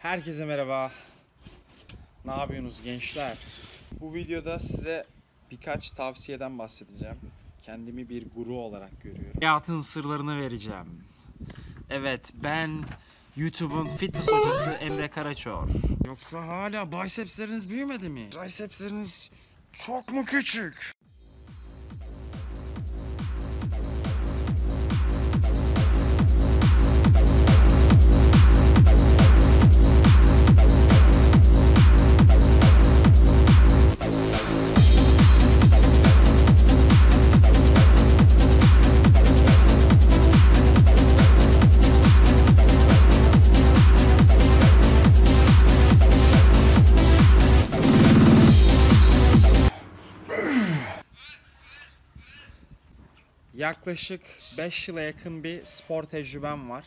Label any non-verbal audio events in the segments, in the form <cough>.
Herkese merhaba. Ne yapıyorsunuz gençler? Bu videoda size birkaç tavsiyeden bahsedeceğim. Kendimi bir guru olarak görüyorum. Hayatın sırlarını vereceğim. Evet ben YouTube'un fitness hocası Emre Karaçor. Yoksa hala bicepsleriniz büyümedi mi? Bicepsleriniz çok mu küçük? Yaklaşık 5 yıla yakın bir spor tecrübem var.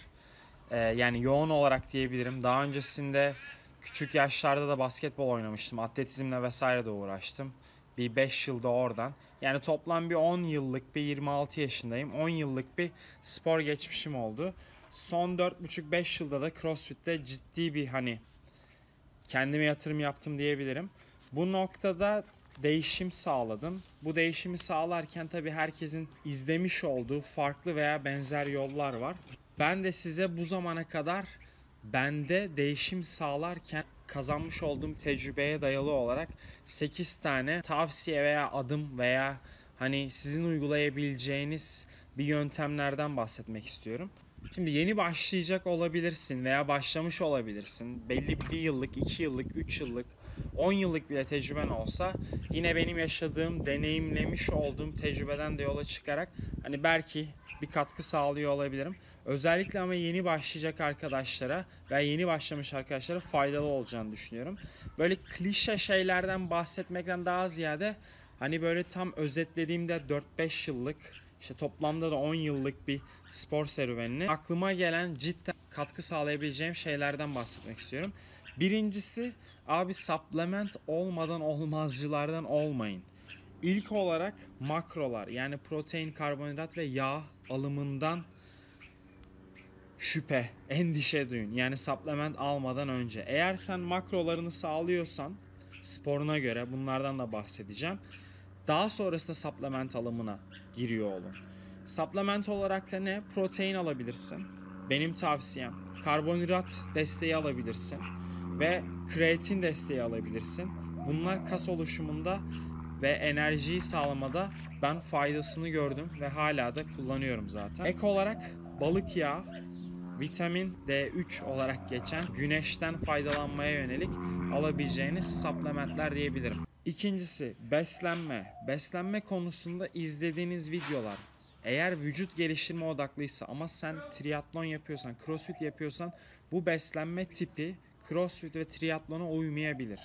Ee, yani yoğun olarak diyebilirim. Daha öncesinde küçük yaşlarda da basketbol oynamıştım. Atletizmle vesaire de uğraştım. Bir 5 yılda oradan. Yani toplam bir 10 yıllık bir 26 yaşındayım. 10 yıllık bir spor geçmişim oldu. Son 4,5-5 yılda da CrossFit'te ciddi bir hani kendime yatırım yaptım diyebilirim. Bu noktada değişim sağladım. Bu değişimi sağlarken tabii herkesin izlemiş olduğu farklı veya benzer yollar var. Ben de size bu zamana kadar bende değişim sağlarken kazanmış olduğum tecrübeye dayalı olarak 8 tane tavsiye veya adım veya hani sizin uygulayabileceğiniz bir yöntemlerden bahsetmek istiyorum. Şimdi yeni başlayacak olabilirsin veya başlamış olabilirsin. Belli bir yıllık, iki yıllık, üç yıllık 10 yıllık bile tecrüben olsa yine benim yaşadığım, deneyimlemiş olduğum tecrübeden de yola çıkarak hani belki bir katkı sağlıyor olabilirim. Özellikle ama yeni başlayacak arkadaşlara veya yeni başlamış arkadaşlara faydalı olacağını düşünüyorum. Böyle klişe şeylerden bahsetmekten daha ziyade hani böyle tam özetlediğimde 4-5 yıllık işte toplamda da 10 yıllık bir spor serüvenini aklıma gelen cidden katkı sağlayabileceğim şeylerden bahsetmek istiyorum. Birincisi abi supplement olmadan olmazcılardan olmayın. İlk olarak makrolar yani protein, karbonhidrat ve yağ alımından şüphe, endişe duyun. Yani supplement almadan önce. Eğer sen makrolarını sağlıyorsan sporuna göre bunlardan da bahsedeceğim. Daha sonrasında supplement alımına giriyor olun. Supplement olarak da ne? Protein alabilirsin. Benim tavsiyem. Karbonhidrat desteği alabilirsin ve kreatin desteği alabilirsin. Bunlar kas oluşumunda ve enerjiyi sağlamada ben faydasını gördüm ve hala da kullanıyorum zaten. Ek olarak balık yağı, vitamin D3 olarak geçen güneşten faydalanmaya yönelik alabileceğiniz supplementler diyebilirim. İkincisi beslenme. Beslenme konusunda izlediğiniz videolar eğer vücut geliştirme odaklıysa ama sen triatlon yapıyorsan, crossfit yapıyorsan bu beslenme tipi crossfit ve triatlona uymayabilir.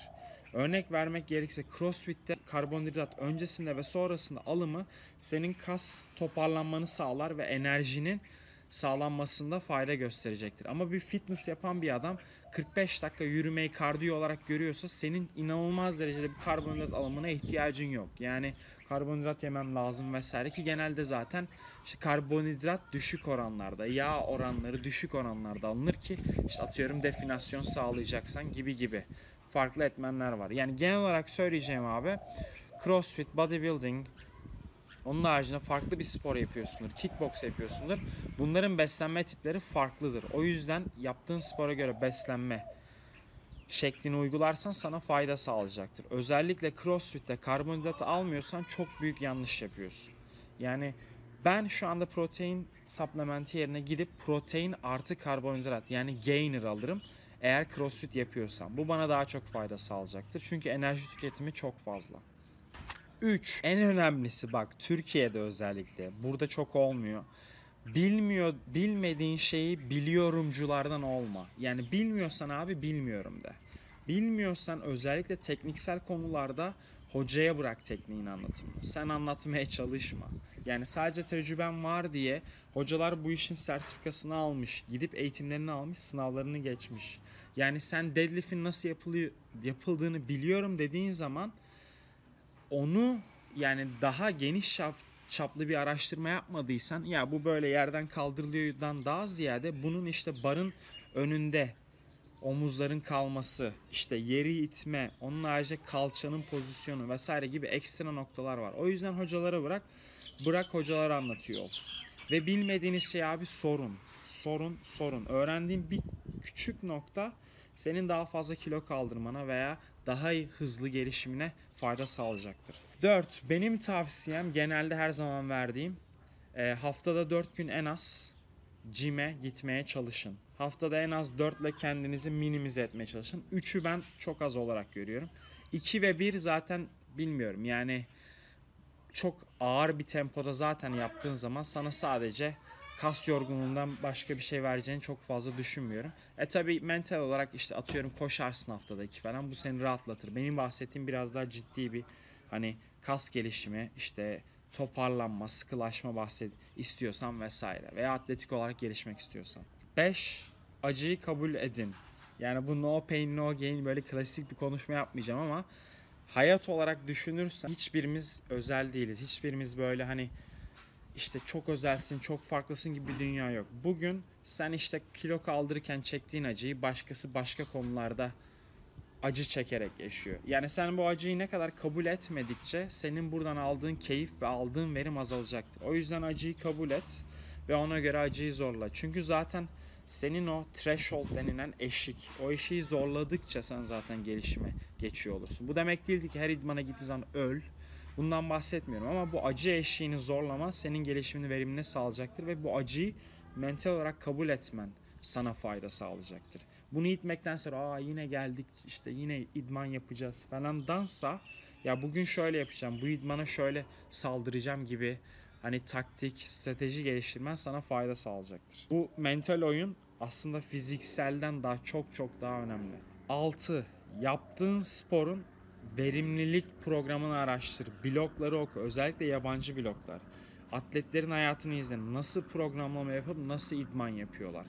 Örnek vermek gerekirse crossfit'te karbonhidrat öncesinde ve sonrasında alımı senin kas toparlanmanı sağlar ve enerjinin sağlanmasında fayda gösterecektir. Ama bir fitness yapan bir adam 45 dakika yürümeyi kardiyo olarak görüyorsa senin inanılmaz derecede bir karbonhidrat alımına ihtiyacın yok. Yani karbonhidrat yemem lazım vesaire ki genelde zaten işte karbonhidrat düşük oranlarda, yağ oranları düşük oranlarda alınır ki işte atıyorum definasyon sağlayacaksan gibi gibi farklı etmenler var. Yani genel olarak söyleyeceğim abi CrossFit, bodybuilding, onun haricinde farklı bir spor yapıyorsundur, kickbox yapıyorsundur. Bunların beslenme tipleri farklıdır. O yüzden yaptığın spora göre beslenme şeklini uygularsan sana fayda sağlayacaktır. Özellikle CrossFit'te karbonhidrat almıyorsan çok büyük yanlış yapıyorsun. Yani ben şu anda protein supplementi yerine gidip protein artı karbonhidrat yani gainer alırım. Eğer crossfit yapıyorsam. Bu bana daha çok fayda sağlayacaktır. Çünkü enerji tüketimi çok fazla. 3. En önemlisi bak Türkiye'de özellikle burada çok olmuyor. Bilmiyor, bilmediğin şeyi biliyorumculardan olma. Yani bilmiyorsan abi bilmiyorum de. Bilmiyorsan özellikle tekniksel konularda hocaya bırak tekniğin anlatımını. Sen anlatmaya çalışma. Yani sadece tecrüben var diye hocalar bu işin sertifikasını almış, gidip eğitimlerini almış, sınavlarını geçmiş. Yani sen deadlift'in nasıl yapılıyor, yapıldığını biliyorum dediğin zaman onu yani daha geniş çap, çaplı bir araştırma yapmadıysan ya bu böyle yerden kaldırılıyordan daha ziyade bunun işte barın önünde omuzların kalması, işte yeri itme, onun haricinde kalçanın pozisyonu vesaire gibi ekstra noktalar var. O yüzden hocalara bırak, bırak hocalar anlatıyor olsun. Ve bilmediğiniz şey abi sorun. Sorun, sorun. Öğrendiğin bir küçük nokta senin daha fazla kilo kaldırmana veya daha hızlı gelişimine fayda sağlayacaktır. 4. Benim tavsiyem genelde her zaman verdiğim e, haftada 4 gün en az cime gitmeye çalışın. Haftada en az 4 ile kendinizi minimize etmeye çalışın. 3'ü ben çok az olarak görüyorum. 2 ve 1 zaten bilmiyorum. Yani çok ağır bir tempoda zaten yaptığın zaman sana sadece kas yorgunluğundan başka bir şey vereceğini çok fazla düşünmüyorum. E tabi mental olarak işte atıyorum koşarsın haftada iki falan bu seni rahatlatır. Benim bahsettiğim biraz daha ciddi bir hani kas gelişimi işte toparlanma, sıkılaşma bahset istiyorsan vesaire veya atletik olarak gelişmek istiyorsan. 5. Acıyı kabul edin. Yani bu no pain no gain böyle klasik bir konuşma yapmayacağım ama hayat olarak düşünürsen hiçbirimiz özel değiliz. Hiçbirimiz böyle hani işte çok özelsin, çok farklısın gibi bir dünya yok. Bugün sen işte kilo kaldırırken çektiğin acıyı başkası başka konularda acı çekerek yaşıyor. Yani sen bu acıyı ne kadar kabul etmedikçe senin buradan aldığın keyif ve aldığın verim azalacaktır. O yüzden acıyı kabul et ve ona göre acıyı zorla. Çünkü zaten senin o threshold denilen eşik, o eşiği zorladıkça sen zaten gelişime geçiyor olursun. Bu demek değildi ki her idmana gittiğin zaman öl. Bundan bahsetmiyorum ama bu acı eşiğini zorlama senin gelişimini verimini sağlayacaktır ve bu acıyı mental olarak kabul etmen sana fayda sağlayacaktır. Bunu itmekten sonra aa yine geldik işte yine idman yapacağız falan dansa ya bugün şöyle yapacağım bu idmana şöyle saldıracağım gibi hani taktik, strateji geliştirmen sana fayda sağlayacaktır. Bu mental oyun aslında fizikselden daha çok çok daha önemli. 6. Yaptığın sporun verimlilik programını araştır. Blokları oku. Özellikle yabancı bloklar. Atletlerin hayatını izle. Nasıl programlama yapıp nasıl idman yapıyorlar.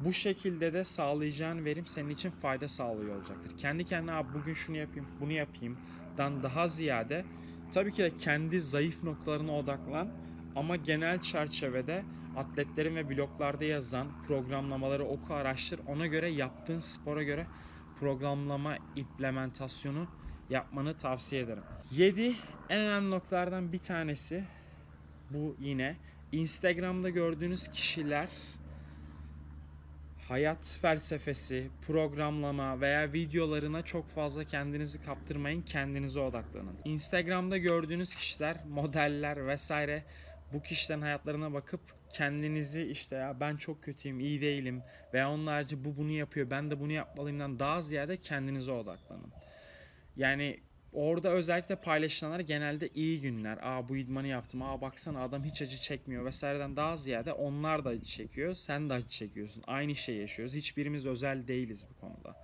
Bu şekilde de sağlayacağın verim senin için fayda sağlıyor olacaktır. Kendi kendine bugün şunu yapayım, bunu yapayım dan daha ziyade tabii ki de kendi zayıf noktalarına odaklan ama genel çerçevede atletlerin ve bloklarda yazan programlamaları oku araştır. Ona göre yaptığın spora göre programlama implementasyonu yapmanı tavsiye ederim. 7 en önemli noktalardan bir tanesi bu yine Instagram'da gördüğünüz kişiler hayat felsefesi, programlama veya videolarına çok fazla kendinizi kaptırmayın, kendinize odaklanın. Instagram'da gördüğünüz kişiler, modeller vesaire bu kişilerin hayatlarına bakıp kendinizi işte ya ben çok kötüyüm, iyi değilim veya onlarca bu bunu yapıyor, ben de bunu yapmalıyımdan daha ziyade kendinize odaklanın. Yani orada özellikle paylaşılanlar genelde iyi günler. Aa bu idmanı yaptım. Aa baksana adam hiç acı çekmiyor vesaireden daha ziyade onlar da acı çekiyor. Sen de acı çekiyorsun. Aynı şeyi yaşıyoruz. Hiçbirimiz özel değiliz bu konuda.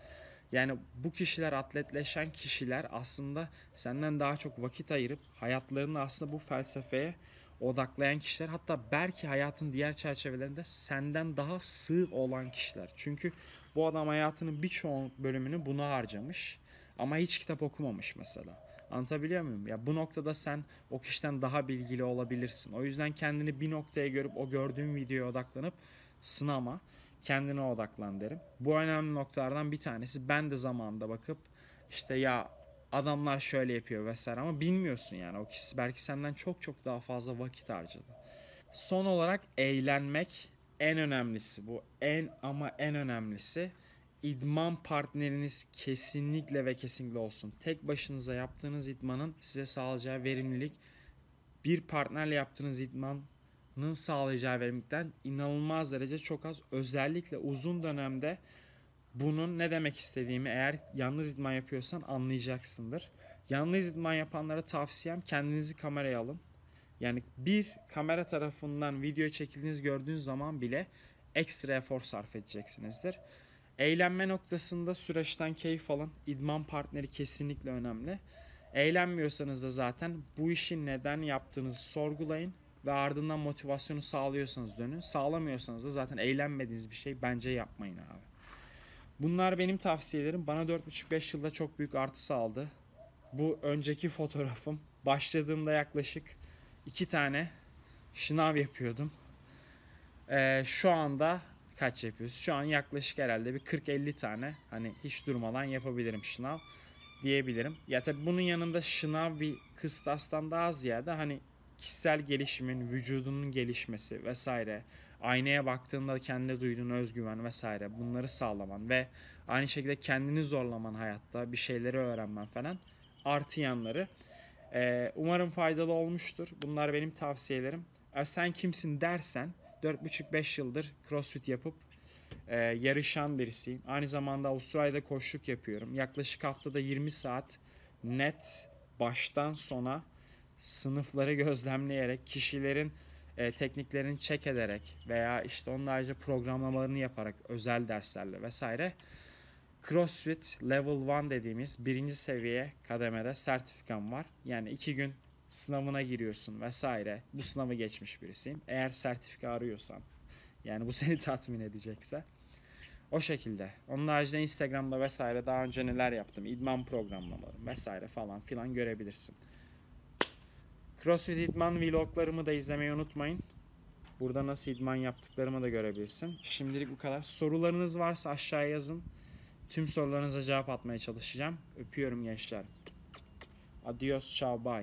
Yani bu kişiler atletleşen kişiler aslında senden daha çok vakit ayırıp hayatlarını aslında bu felsefeye odaklayan kişiler hatta belki hayatın diğer çerçevelerinde senden daha sığ olan kişiler. Çünkü bu adam hayatının birçok bölümünü buna harcamış ama hiç kitap okumamış mesela. Anlatabiliyor muyum? Ya bu noktada sen o kişiden daha bilgili olabilirsin. O yüzden kendini bir noktaya görüp o gördüğün videoya odaklanıp sınama. Kendine odaklan derim. Bu önemli noktalardan bir tanesi. Ben de zamanında bakıp işte ya adamlar şöyle yapıyor vesaire ama bilmiyorsun yani o kişi belki senden çok çok daha fazla vakit harcadı. Son olarak eğlenmek en önemlisi bu. En ama en önemlisi idman partneriniz kesinlikle ve kesinlikle olsun. Tek başınıza yaptığınız idmanın size sağlayacağı verimlilik bir partnerle yaptığınız idmanın sağlayacağı verimlilikten inanılmaz derece çok az. Özellikle uzun dönemde bunun ne demek istediğimi eğer yalnız idman yapıyorsan anlayacaksındır. Yalnız idman yapanlara tavsiyem kendinizi kameraya alın. Yani bir kamera tarafından video çekildiğiniz gördüğünüz zaman bile ekstra efor sarf edeceksinizdir. Eğlenme noktasında süreçten keyif alın. İdman partneri kesinlikle önemli. Eğlenmiyorsanız da zaten bu işi neden yaptığınızı sorgulayın ve ardından motivasyonu sağlıyorsanız dönün. Sağlamıyorsanız da zaten eğlenmediğiniz bir şey bence yapmayın abi. Bunlar benim tavsiyelerim. Bana 4,5-5 yılda çok büyük artı sağladı. Bu önceki fotoğrafım. Başladığımda yaklaşık iki tane şınav yapıyordum. Ee, şu anda kaç yapıyoruz? Şu an yaklaşık herhalde bir 40-50 tane hani hiç durmadan yapabilirim şınav diyebilirim. Ya tabii bunun yanında şınav bir kıstastan daha ziyade hani kişisel gelişimin, vücudunun gelişmesi vesaire, aynaya baktığında kendine duyduğun özgüven vesaire bunları sağlaman ve aynı şekilde kendini zorlaman hayatta bir şeyleri öğrenmen falan artı yanları. Ee, umarım faydalı olmuştur. Bunlar benim tavsiyelerim. E, sen kimsin dersen 4,5-5 yıldır crossfit yapıp e, yarışan birisiyim. Aynı zamanda Avustralya'da koşluk yapıyorum. Yaklaşık haftada 20 saat net baştan sona sınıfları <laughs> gözlemleyerek, kişilerin e, tekniklerini check ederek veya işte onun ayrıca programlamalarını yaparak özel derslerle vesaire CrossFit Level 1 dediğimiz birinci seviye kademede sertifikam var. Yani iki gün sınavına giriyorsun vesaire. Bu sınavı geçmiş birisiyim. Eğer sertifika arıyorsan yani bu <laughs> seni tatmin edecekse. O şekilde. Onun haricinde Instagram'da vesaire daha önce neler yaptım. idman programlamalarım vesaire falan filan görebilirsin. CrossFit idman vloglarımı da izlemeyi unutmayın. Burada nasıl idman yaptıklarımı da görebilirsin. Şimdilik bu kadar. Sorularınız varsa aşağıya yazın. Tüm sorularınıza cevap atmaya çalışacağım. Öpüyorum gençler. Adios, ciao, bye.